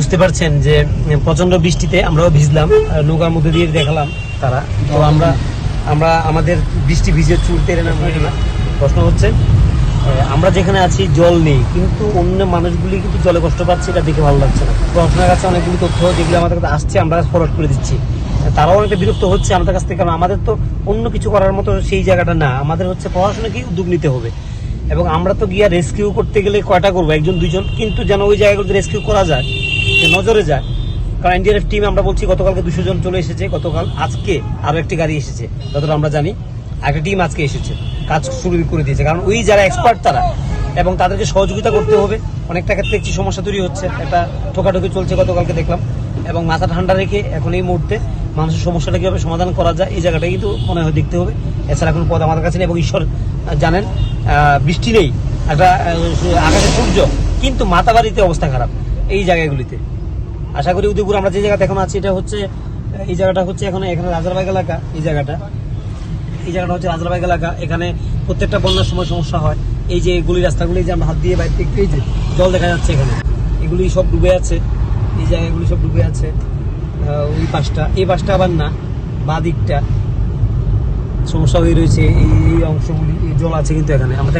বুঝতে পারছেন যে প্রচণ্ড বৃষ্টিতে আমরাও ভিজলাম নৌকার মধ্যে দিয়ে দেখালাম তারা। তো আমরা আমরা আমাদের বৃষ্টি ভিজে চুল তেরে না প্রশ্ন হচ্ছে আমরা যেখানে আছি জল নেই, কিন্তু অন্য মানুষগুলি কিন্তু জলে কষ্ট পাচ্ছে, এটা দেখে ভালো লাগছে না। প্রশাসনের কাছে অনেকগুলি তথ্য যেগুলো আমাদের কাছে আসছে, আমরা ফরওয়ার্ড করে দিচ্ছি। তারাও অনেকটা বিরক্ত হচ্ছে আমাদের কাছ থেকে, কারণ আমাদের তো অন্য কিছু করার মতো সেই জায়গাটা না। আমাদের হচ্ছে প্রশাসনকেই উদ্যোগ নিতে হবে। এবং আমরা তো গিয়া রেস্কিউ করতে গেলে কয়টা করব? একজন, দুইজন, কিন্তু যেন ওই জায়গাগুলোতে রেস্কিউ করা যায়। নজরে যায়। কারণ এনডিআরএফ টিম আমরা বলছি গতকালকে দুশো জন চলে এসেছে, গতকাল আজকে আরও একটি গাড়ি এসেছে। যতটা আমরা জানি, একটা টিম আজকে এসেছে, কাজ শুরু করে দিয়েছে। কারণ ওই যারা এক্সপার্ট তারা, এবং তাদেরকে সহযোগিতা করতে হবে। অনেকটা ক্ষেত্রে একটি সমস্যা তৈরি হচ্ছে, একটা ঠোকাঠুকি চলছে গতকালকে দেখলাম, এবং মাথা ঠান্ডা রেখে এখন এই মুহূর্তে মানুষের সমস্যাটা কীভাবে সমাধান করা যায়, এই জায়গাটা কিন্তু মনে হয় দেখতে হবে। এছাড়া কোনো পদ আমাদের কাছে নেই, এবং ঈশ্বর জানেন বৃষ্টি নেই, একটা আকাশে সূর্য, কিন্তু মাতাবাড়িতে অবস্থা খারাপ। এই জায়গাগুলিতে। আশা করি উদয়পুর আমরা যে জায়গাতে এখন আছি, এটা হচ্ছে, এই জায়গাটা হচ্ছে এখন, এখানে রাজারবাগ এলাকা, এই জায়গাটা। এই জায়গাটা হচ্ছে রাজারবাগ এলাকা। এখানে প্রত্যেকটা বন্যার সময় সমস্যা হয়। এই যে গুলি রাস্তাগুলি যে আমরা হাত দিয়ে বাইরে দেখতে এই যে জল দেখা যাচ্ছে এখানে। এগুলি সব ডুবে আছে। এই জায়গাগুলি সব ডুবে আছে। ওই পাশটা। এই পাশটা আবার না বা দিকটা সমস্যা হয়ে রয়েছে। এই অংশগুলি জল আছে কিন্তু এখানে। আমরা